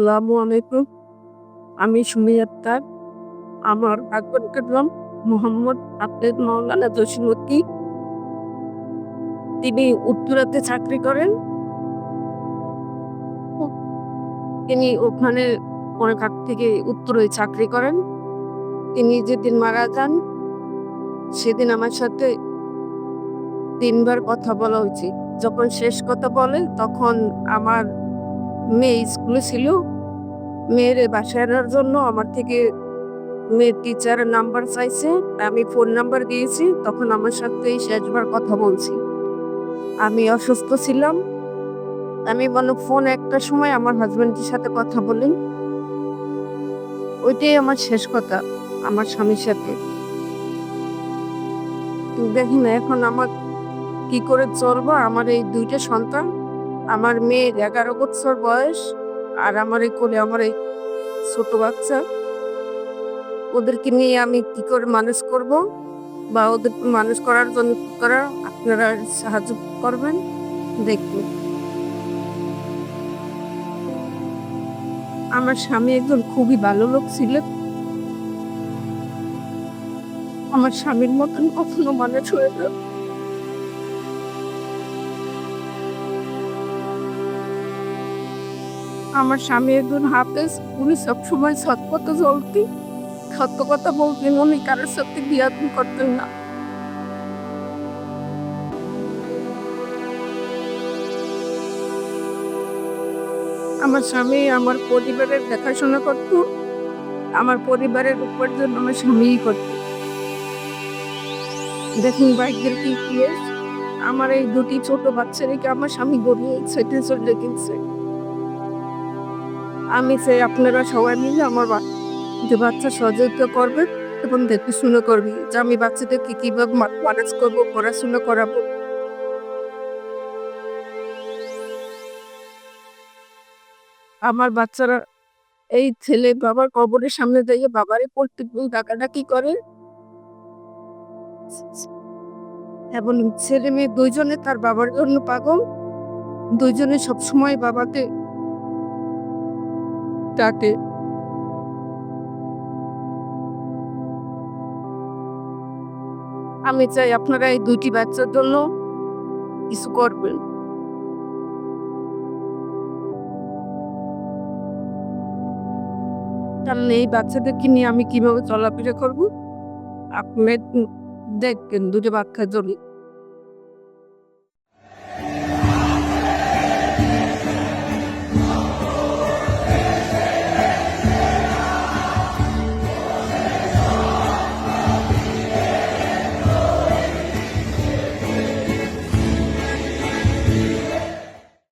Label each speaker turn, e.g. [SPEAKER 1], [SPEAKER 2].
[SPEAKER 1] আসসালামু আলাইকুম। আমি সুমি আক্তার। আমার হাজবেন্ডের নাম মোহাম্মদ আবদেদ মাওলানা জসিমুদ্দি তিনি উত্তরাতে চাকরি করেন। তিনি ওখানে অনেক থেকে উত্তরে চাকরি করেন। তিনি যেদিন মারা যান, সেদিন আমার সাথে তিনবার কথা বলা উচিত। যখন শেষ কথা বলে, তখন আমার মেয়ে স্কুলে ছিল। মেয়ের বাসায় আনার জন্য আমার থেকে মেয়ের টিচারের নাম্বার চাইছে। আমি ফোন নাম্বার দিয়েছি। তখন আমার সাথে শেষবার কথা বলছি। আমি অসুস্থ ছিলাম। আমি মানে ফোন একটা সময় আমার হাজব্যান্ডের সাথে কথা বলি। ওইটাই আমার শেষ কথা, আমার স্বামীর সাথে। দেখি না এখন আমার কি করে চলবো? আমার এই দুইটা সন্তান। আমার মেয়ের এগারো বছর বয়স, আর আমার এই কোলে আমার এই ছোট বাচ্চা। ওদেরকে নিয়ে আমি কি করে মানুষ করব? বা ওদের মানুষ করার জন্য কি করা? আপনারা সাহায্য করবেন? দেখবেন। আমার স্বামী একজন খুবই ভালো লোক ছিলেন আমার স্বামীর মতন কখনো মানুষ হয়ে যাবে আমার স্বামী একজন হাফেজ, উনি সবসময় সৎ কথা চলতেন সত্য কথা বলতেন উনি কারোর সাথে বিয়াদন করতেন না। আমার স্বামী আমার পরিবারের দেখাশোনা করত, আমার পরিবারের উপার্জন আমার স্বামীই করত। দেখুন বাইকের কি কেস আমার এই দুটি ছোট বাচ্চা রেখে আমার স্বামী গড়িয়ে সেটে চলে আমি চাই আপনারা সবাই মিলে আমার যে বাচ্চা সহযোগিতা করবে এবং দেখাশোনা করবি যে আমি বাচ্চাদেরকে কীভাবে ম্যানেজ করব, পড়াশোনা করাবো। আমার বাচ্চারা এই ছেলে বাবার কবরের সামনে দাঁড়িয়ে বাবারে দিন ডাকাডাকি করে। এবং ছেলে মেয়ে দুইজনে তার বাবার জন্য পাগল। দুইজনে সবসময় বাবাকে ডাকে। আমি চাই আপনারা এই দুটি বাচ্চার জন্য কিছু করবেন। কারণ এই বাচ্চাদেরকে নিয়ে আমি কীভাবে চলাফেরা করব? আপনি দেখবেন দুটো বাচ্চার জন্য।